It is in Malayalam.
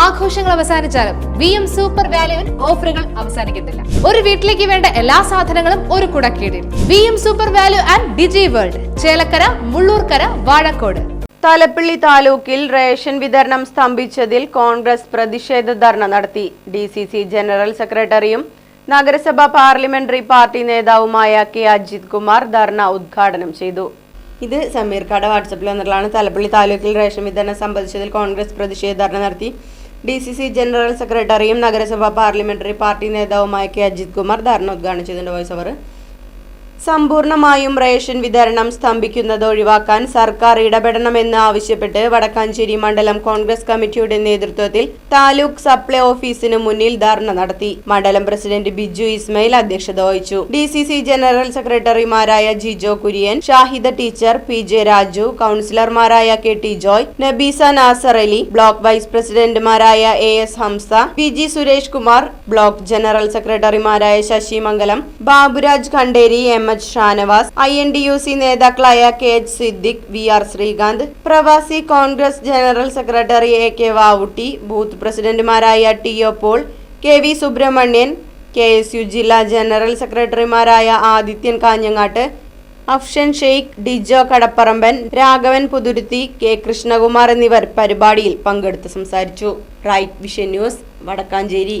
ആഘോഷങ്ങൾ അവസാനിച്ചാലും വി എം സൂപ്പർ വാല്യുവിൽ ഓഫറുകൾ അവസാനിക്കുന്നില്ല. ഒരു വീട്ടിലേക്ക് വേണ്ട എല്ലാ സാധനങ്ങളും ഒരു കുടക്കീടിൽ. V M super value and digi world Chelakkara Mullurkara Vazhakode. Thalappilly താലൂക്കിൽ റേഷൻ വിതരണം സ്തംഭിച്ചതിൽ കോൺഗ്രസ് പ്രതിഷേധ ധർണ നടത്തി. ഡി സി സി ജനറൽ സെക്രട്ടറിയും നഗരസഭാ പാർലമെന്ററി പാർട്ടി നേതാവുമായ കെ അജിത് കുമാർ ധർണ ഉദ്ഘാടനം ചെയ്തു. ഇത് സമീർക്കാട് കാട വാട്സപ്പിൽ വന്നിട്ടുള്ളതാണ്. തലപ്പള്ളി താലൂക്കിൽ റേഷൻ വിതരണം സംബന്ധിച്ചതിൽ കോൺഗ്രസ് പ്രതിഷേധ ധർണ നടത്തി. ഡി സി സി ജനറൽ സെക്രട്ടറിയും നഗരസഭാ പാർലമെന്ററി പാർട്ടി നേതാവുമായ കെ അജിത് കുമാർ ധർണ ഉദ്ഘാടനം ചെയ്തിട്ടുണ്ട് വോയിസ് അവർ സമ്പൂർണമായും റേഷൻ വിതരണം സ്തംഭിക്കുന്നത് ഒഴിവാക്കാൻ സർക്കാർ ഇടപെടണമെന്ന് ആവശ്യപ്പെട്ട് വടക്കാഞ്ചേരി മണ്ഡലം കോൺഗ്രസ് കമ്മിറ്റിയുടെ നേതൃത്വത്തിൽ താലൂക്ക് സപ്ലൈ ഓഫീസിന് മുന്നിൽ ധർണ നടത്തി. മണ്ഡലം പ്രസിഡന്റ് ബിജു ഇസ്മയിൽ അധ്യക്ഷത വഹിച്ചു. ഡി ജനറൽ സെക്രട്ടറിമാരായ Jijo Kurian Shahida teacher P J Raju കൌൺസിലർമാരായ K T Joy Nabeesa Nasar Ali block vice പ്രസിഡന്റുമാരായ A S Hamsa P G Suresh Kumar block general സെക്രട്ടറിമാരായ Sasi Mangalam Baburaj Khanderi M H Shanavas I N D U C നേതാക്കളായ K H Siddique V R Sreekanth Pravasi Congress general secretary A K Vavutty booth പ്രസിഡന്റുമാരായ T O Paul K V Subramanian K S U ജില്ലാ ജനറൽ സെക്രട്ടറിമാരായ ആദിത്യൻ കാഞ്ഞങ്ങാട്ട് അഫ്ഷൻ ഷെയ്ഖ് ഡിജോ കടപ്പറമ്പൻ രാഘവൻ പുതുരുത്തി കെ കൃഷ്ണകുമാർ എന്നിവർ പരിപാടിയിൽ പങ്കെടുത്ത് സംസാരിച്ചു. Right vision news Wadakkanchery.